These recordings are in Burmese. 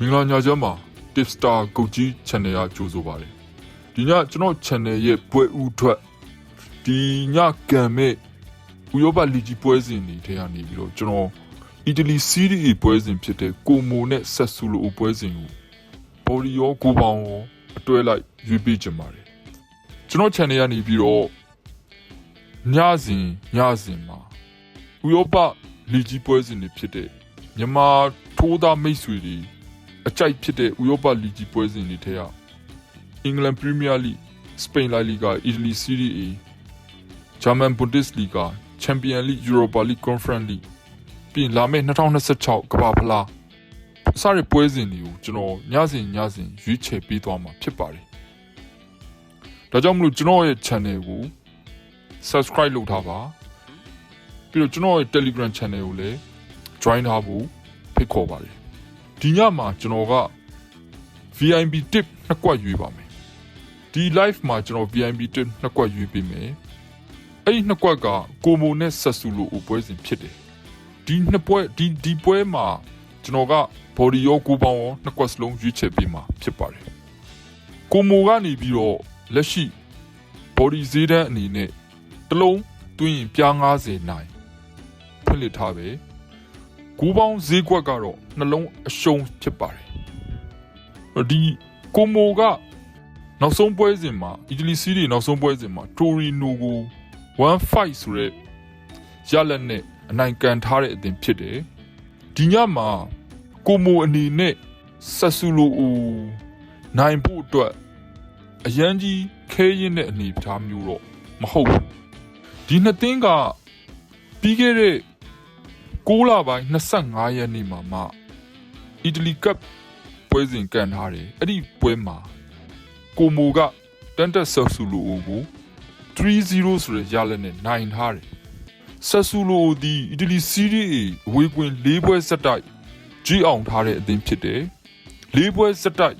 မင်္ဂလာညချမ်းပါ Tip Star ကုတ်ကြီး channel ကကြိုဆိုပါတယ်ဒီညကျွန်တော် channel ရဲ့ပွဲဦးထွက်ဒီညကံမဲ့ဥရောပလီဂျီပွဲစဉ်တွေထဲကနေပြီးတော့ကျွန်တော်အီတလီစီးရီးပွဲစဉ်ဖြစ်တဲ့ကိုမိုနဲ့ဆက်ဆူလိုပွဲစဉ်ကိုဘော်ဒီယောကိုပေါင်းရောအတွဲလိုက်ရွေးပေးကြပါတယ်ကျွန်တော် channel ကနေပြီးတော့ညစဉ်ညစဉ်မှာဥရောပလီဂျီပွဲစဉ်တွေဖြစ်တဲ့မြန်မာထိုးသားမိတ်ဆွေတွေ အကြိုက်ဖြစ်တဲ့ဥရောပလီဂျီပွဲစဉ်တွေထဲကအင်္ဂလန်ပရီးမီးယားလိစပိန်လာလီဂါအီတလီစီးရီး A ဂျာမန်ဘွန်ဒစ်လီဂါချန်ပီယံလိယူရိုပါလိကွန်ဖရင့်လိပြီးရင်လာမယ့်2026ကမ္ဘာဖလားစရပွဲစဉ်တွေကိုကျွန်တော်ညစဉ်ညစဉ်ရွေးချယ်ပေးသွားမှာဖြစ်ပါတယ်။ဒါကြောင့်မလို့ကျွန်တော်ရဲ့ channel ကို subscribe လုပ်ထားပါပြီးတော့ကျွန်တော်ရဲ့ Telegram channel ကိုလည်း join ထားဖို့ဖိတ်ခေါ်ပါတယ် ဒီညမှာကျွန်တော်က VIP tip နှစ်ကွက်ရွေးပါမယ်ဒီ live မှာကျွန်တော် VIP tip နှစ်ကွက်ရွေးပေးမယ်အဲ့ဒီနှစ်ကွက်ကကိုမိုနဲ့ဆက်ဆူလို့ပွဲစဉ်ဖြစ်တယ်ဒီနှစ်ပွဲဒီဒီပွဲမှာကျွန်တော်က body ရောကိုပေါင်းရောနှစ်ကွက်စလုံးရွေးချယ်ပေးမှာဖြစ်ပါတယ်ကိုမိုကနေပြီးတော့လက်ရှိ body ဈေးတန်းအနေနဲ့တစ်လုံးတွင်းရင်ပြား90နိုင်ဖွင့်လှစ်ထားပဲ ကိုပေါင်းဈေးကွက်ကတော့နှလုံးအရှုံးဖြစ်ပါတယ်ဒီကိုမိုကနောက်ဆုံးပွဲစဉ်မှာအီတလီစီးရီနောက်ဆုံးပွဲစဉ်မှာတိုရီနိုကို1-5ဆိုတဲ့ရလက်နဲ့အနိုင်ကန်ထားတဲ့အသင်ဖြစ်တယ်ဒီညမှာကိုမိုအနေနဲ့ဆက်ဆူလိုဦးနိုင်ဖို့အတွက်အရန်ကြီးခဲရင်တဲ့အနေအထားမျိုးတော့မဟုတ်ဘူးဒီနှစ်သင်းကပြီးခဲ့တဲ့ 6လပိုင်း25ရက်နေ့မှာမှအီတလီကပ်ပွဲစဉ်ကန်ထားတယ်အဲ့ဒီပွဲမှာကိုမိုကတန်တက်ဆဆူလိုကို3-0ဆိုတဲ့ရလက်နဲ့နိုင်ထားတယ်ဆဆူလိုဒီအီတလီစီးရီးအဝေးကွင်း၄ပွဲဆက်တိုက်ကြီးအောင်ထားတဲ့အသင်းဖြစ်တယ်၄ပွဲဆက်တိုက်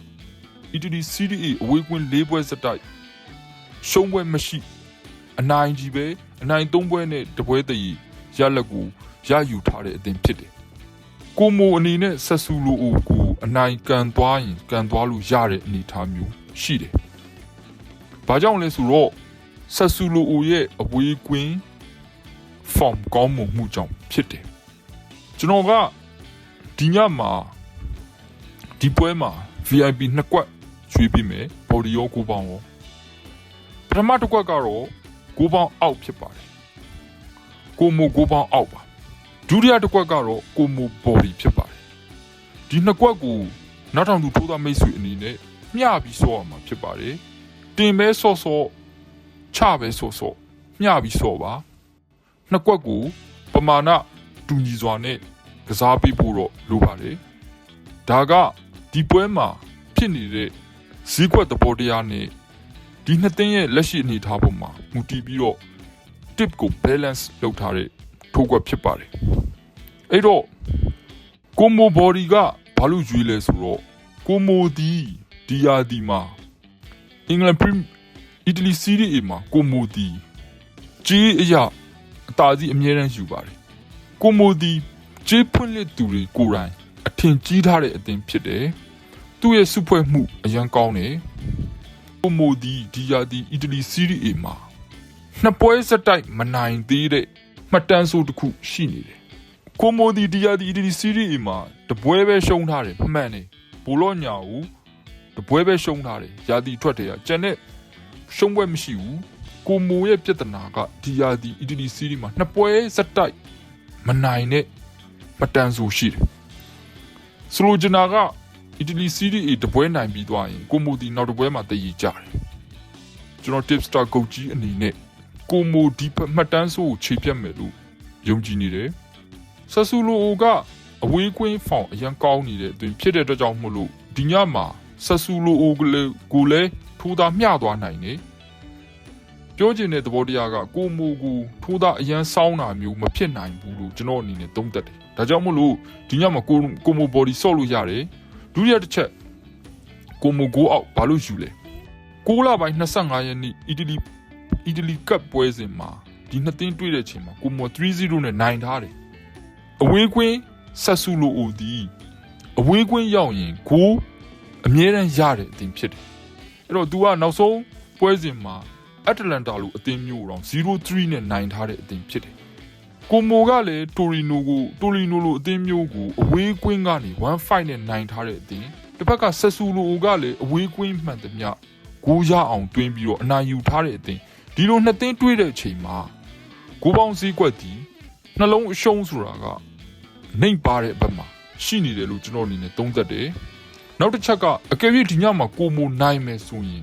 အီတလီစီးရီးအဝေးကွင်း၄ပွဲဆက်တိုက်ရှုံးပွဲမရှိအနိုင်ကြီးပဲအနိုင်၃ပွဲနဲ့တပွဲတည်းရလက်ကို ရယူထားတဲ့အသင်းဖြစ်တယ်။ကိုမိုအနေနဲ့ဆက်ဆူလိုအိုကိုအနိုင်ကန်သွားရင်ကန်သွားလို့ရတဲ့အနေအထားမျိုးရှိတယ်။ဘာကြောင့်လဲဆိုတော့ဆက်ဆူလိုအိုရဲ့အဝေးကွင်း form ကောင်းမှုမှုကြောင့်ဖြစ်တယ်။ကျွန်တော်ကဒီညမှာဒီပွဲမှာ VIP နှစ်ကွက်ရွေးပြီးမယ်ဘော်ဒီယောကိုပေါင်းရောပထမတစ်ကွက်ကတော့ကိုပေါင်းအောက်ဖြစ်ပါတယ်ကိုမိုကိုပေါင်းအောက်ပါ ဒုတိယတစ်ကွက်ကတော့ကိုမိုဘော်ဒီဖြစ်ပါတယ်ဒီနှစ်ကွက်ကိုနောက်ထောင်သူထိုးသားမိတ်ဆွေအနေနဲ့မျှပြီးဆော့ရမှာဖြစ်ပါတယ်တင်ပဲဆော့ဆော့ချပဲဆော့ဆော့မျှပြီးဆော့ပါနှစ်ကွက်ကိုပမာဏတူညီစွာနဲ့ကစားပေးဖို့တော့လိုပါတယ်ဒါကဒီပွဲမှာဖြစ်နေတဲ့ဈေးကွက်သဘောတရားနဲ့ဒီနှစ်သင်းရဲ့လက်ရှိအနေအထားပေါ်မှာမူတည်ပြီးတော့ tip ကို balance လုပ်ထားတဲ့ ထိုးကွက်ဖြစ်ပါတယ်အဲ့တော့ကိုမိုဘော်ဒီကဘာလို့ရွေးလဲဆိုတော့ကိုမိုဒီဒီယာဒီမှာအင်္ဂလန်ပရီအီတလီစီးရီးအမှာကိုမိုဒီကြီးအရာအသာစီးအမြဲတမ်းယူပါတယ်ကိုမိုဒီကြီးဖွင့်လက်သူတွေကိုယ်တိုင်အထင်ကြီးထားတဲ့အသင်းဖြစ်တယ်သူ့ရဲ့စုဖွဲ့မှုအရန်ကောင်းတယ်ကိုမိုဒီဒီယာဒီအီတလီစီးရီးအမှာနှစ်ပွဲစတိုက်မနိုင်သေးတဲ့ မှတ်တမ်းဆိုတစ်ခုရှိနေတယ်။ကိုမိုဒီဒီယာဒီဒီစီရီးမှာတပွဲပဲရှုံးထားတယ်မှန်တယ်။ဘိုလော့ညာကိုတပွဲပဲရှုံးထားတယ်။ယာဒီထွက်တယ်ကကျန်တဲ့ရှုံးပွဲမရှိဘူး။ကိုမိုရဲ့ပြဿနာကဒီယာဒီအီတလီစီရီးမှာနှစ်ပွဲစတိုက်မနိုင်တဲ့မှတ်တမ်းဆိုရှိတယ်။ဆိုလိုချင်တာကအီတလီစီရီးတပွဲနိုင်ပြီးသွားရင်ကိုမိုဒီနောက်တပွဲမှာတည်ရကြတယ်။ကျွန်တော် tip star ကုတ်ကြီးအနေနဲ့ ကိုမိုဒီမှတ်တမ်းဆိုးကိုခြေပြတ်မယ်လို့ယုံကြည်နေတယ်။ဆဆူလိုကအဝေးကွင်းဖောင်အရန်ကောင်းနေတဲ့အတွင်ဖြစ်တဲ့အတွက်ကြောင့်မို့လို့ဒီညမှာဆဆူလိုအိုကလေးကိုလည်းထိုးသားမျှသွားနိုင်တယ်။ပြောချင်တဲ့သဘောတရားကကိုမိုကိုထိုးသားအရန်စောင်းတာမျိုးမဖြစ်နိုင်ဘူးလို့ကျွန်တော်အနေနဲ့သုံးသပ်တယ်။ဒါကြောင့်မို့လို့ဒီညမှာကိုကိုမို body ဆော့လို့ရတယ်။ဒုတိယတစ်ချက်ကိုမိုကိုအောက်ဘာလို့ယူလဲ။6လပိုင်း25ရက်နေ့အီတလီ အီတလီကပ်ပွဲစဉ်မှာဒီနှစ်သင်းတွေ့တဲ့အချိန်မှာကိုမော3-0နဲ့နိုင်ထားတယ်အဝေးကွင်းဆက်ဆူလိုအိုဒီအဝေးကွင်းရောက်ရင်ဂိုးအမြဲတမ်းရတဲ့အသင်းဖြစ်တယ်အဲ့တော့ तू ကနောက်ဆုံးပွဲစဉ်မှာအတလန်တာလိုအသင်းမျိုးတော့0-3နဲ့နိုင်ထားတဲ့အသင်းဖြစ်တယ်ကိုမိုကလည်းတိုရီနိုကိုတိုရီနိုလိုအသင်းမျိုးကိုအဝေးကွင်းကနေ1-5နဲ့နိုင်ထားတဲ့အသင်းတစ်ဖက်ကဆက်ဆူလိုကလည်းအဝေးကွင်းမှန်သမျှဂိုးရအောင်တွင်းပြီးတော့အနိုင်ယူထားတဲ့အသင်း ဒီလိုနှစ်သင်းတွေးတဲ့အချိန်မှာဂိုးပေါင်းစည်းကွက်တီနှလုံးအရှုံးဆိုတာကနှိမ်ပါတဲ့အဘက်မှာရှိနေတယ်လို့ကျွန်တော်အနေနဲ့သုံးသပ်တယ်နောက်တစ်ချက်ကအကယ်၍ဒီညမှာကိုမိုနိုင်မယ်ဆိုရင်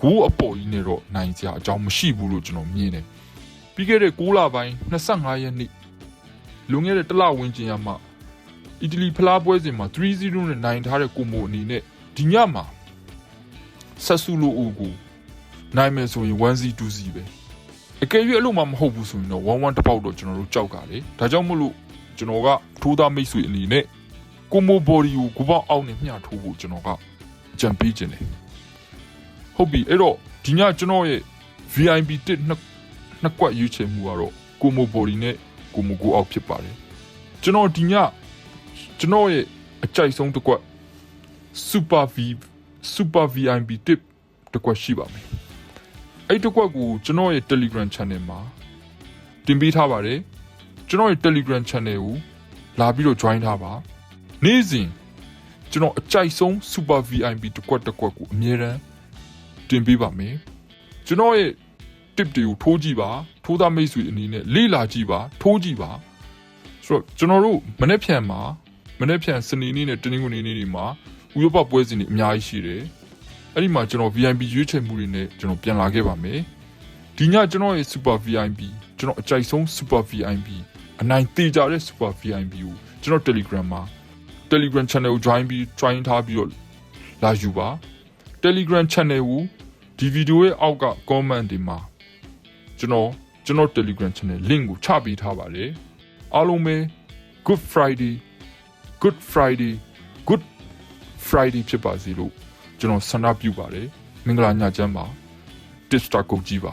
ဂိုးအပေါ်ကြီးနဲ့တော့နိုင်စရာအကြောင်းမရှိဘူးလို့ကျွန်တော်မြင်တယ်ပြီးခဲ့တဲ့6လပိုင်း25ရက်နေ့လွန်ခဲ့တဲ့တစ်လဝန်းကျင်ရမှာအီတလီဖလားပွဲစဉ်မှာ3-0နဲ့နိုင်ထားတဲ့ကိုမိုအနေနဲ့ဒီညမှာဆက်ဆူလိုအိုကို နိုင်မယ်ဆိုရင်1-2စီပဲအကယ်၍အဲ့လိုမှမဟုတ်ဘူးဆိုရင်တော့1-1တစ်ပေါက်တော့ကျွန်တော်တို့ကြောက်ကြတယ်ဒါကြောင့်မို့လို့ကျွန်တော်ကထိုးသားမိတ်ဆွေအနေနဲ့ကိုမိုဘော်ဒီကိုကိုပေါက်အောက်နဲ့မျှထိုးဖို့ကျွန်တော်ကအကြံပေးခြင်းတယ်ဟုတ်ပြီအဲ့တော့ဒီညကျွန်တော်ရဲ့ VIP တစ်နှစ်နှစ်ကွက်ရွေးချယ်မှုကတော့ကိုမိုဘော်ဒီနဲ့ကိုမိုကိုအောက်ဖြစ်ပါတယ်ကျွန်တော်ဒီညကျွန်တော်ရဲ့အကြိုက်ဆုံးတစ်ကွက် Super V Super VIP tip တစ်ကွက်ရှိပါမယ် အဲ့တစ်ကွက်ကိုကျွန်တော်ရဲ့ Telegram channel မှာတင်ပေးထားပါတယ်ကျွန်တော်ရဲ့ Telegram channel ကိုလာပြီးတော့ join ထားပါနေ့စဉ်ကျွန်တော်အကြိုက်ဆုံး Super VIP တစ်ကွက်တစ်ကွက်ကိုအမြဲတမ်းတင်ပေးပါမယ်ကျွန်တော်ရဲ့ tip တွေကိုထိုးကြည့်ပါထိုးသားမိတ်ဆွေအနေနဲ့လေ့လာကြည့်ပါထိုးကြည့်ပါဆိုတော့ကျွန်တော်တို့မနေ့ဖြန်မှာမနေ့ဖြန်စနေနေ့နဲ့တနင်္ဂနွေနေ့တွေမှာဥရောပပွဲစဉ်တွေအများကြီးရှိတယ် အဲ့ဒီမှာကျွန်တော် VIP ရွေးချယ်မှုတွေနဲ့ကျွန်တော်ပြန်လာခဲ့ပါမယ်ဒီညကျွန်တော်ရဲ့ Super VIP ကျွန်တော်အကြိုက်ဆုံး Super VIP အနိုင်သေးကြတဲ့ Super VIP ကိုကျွန်တော် Telegram မှာ Telegram channel ကို join ပြီး join ထားပြီးတော့လာယူပါ Telegram channel ကိုဒီဗီဒီယိုရဲ့အောက်က comment တွေမှာကျွန်တော်ကျွန်တော် Telegram channel link ကိုချပေးထားပါတယ်အားလုံးပဲ Good Friday Good Friday Good Friday ဖြစ်ပါစေလို့ ကျွန်တော်ဆန္ဒပြုပါတယ်မင်္ဂလာညချမ်းပါ Tip Star ကိုကြည့်ပါ